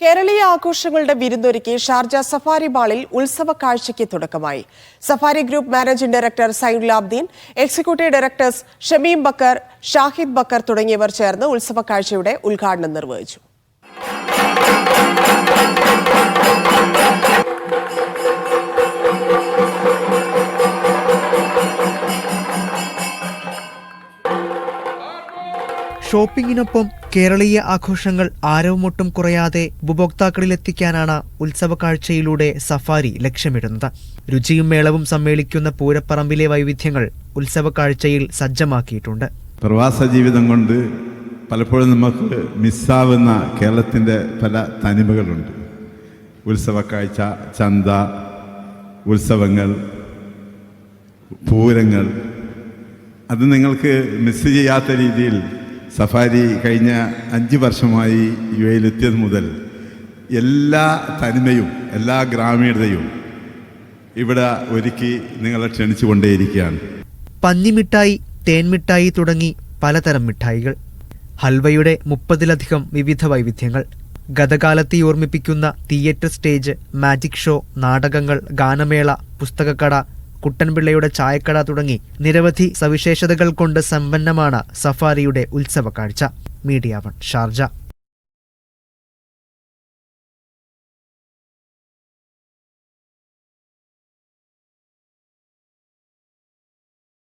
കേരളീയ ആഘോഷങ്ങളുടെ വിരുന്നൊരുക്കി Sharjah safari ബാളിൽ ഉത്സവ കാഴ്ചയ്ക്ക് തുടക്കമായി. Safari group managing director Zainulabdeen executive directors Shameem Bakker Shahid Bakker തുടങ്ങിയവർ ചേർന്ന് ഉത്സവ കാഴ്ചയുടെ ഉദ്ഘാടനം നിർവഹിച്ചു. ഷോപ്പിംഗിനൊപ്പം കേരളീയ ആഘോഷങ്ങൾ ആരവമൊട്ടും കുറയാതെ ഉപഭോക്താക്കളിലെത്തിക്കാനാണ് ഉത്സവ കാഴ്ചയിലൂടെ സഫാരി ലക്ഷ്യമിടുന്നത്. രുചിയും മേളവും സമ്മേളിക്കുന്ന പൂരപ്പറമ്പിലെ വൈവിധ്യങ്ങൾ ഉത്സവ കാഴ്ചയിൽ സജ്ജമാക്കിയിട്ടുണ്ട്. പ്രവാസ ജീവിതം കൊണ്ട് പലപ്പോഴും നമുക്ക് മിസ്സാവുന്ന കേരളത്തിന്റെ പല തനിമകളുണ്ട്. ഉത്സവ കാഴ്ച ചന്ത ഉത്സവങ്ങൾ പൂരങ്ങൾ. അത് നിങ്ങൾക്ക് മിസ് ചെയ്യാത്ത രീതിയിൽ സഫാരി കഴിഞ്ഞ അഞ്ച് വർഷമായി യു എയിലെത്തിയത് മുതൽ എല്ലാ തനിമയും എല്ലാ ഗ്രാമീണതയും ഇവിടെ ഒരുക്കി നിങ്ങളെ ക്ഷണിച്ചു കൊണ്ടേയിരിക്കുകയാണ്. പഞ്ഞിമിഠായി തേൻമിഠായി തുടങ്ങി പലതരം മിഠായികൾ. ഹൽവയുടെ മുപ്പതിലധികം വിവിധ വൈവിധ്യങ്ങൾ. ഗതകാലത്തെ ഓർമ്മിപ്പിക്കുന്ന തിയേറ്റർ സ്റ്റേജ് മാജിക് ഷോ നാടകങ്ങൾ ഗാനമേള പുസ്തകക്കട കുട്ടൻപിള്ളയുടെ ചായക്കട തുടങ്ങി നിരവധി സവിശേഷതകൾ കൊണ്ട് സമ്പന്നമാണ് സഫാരിയുടെ ഉത്സവ കാഴ്ച. Media one Sharjah.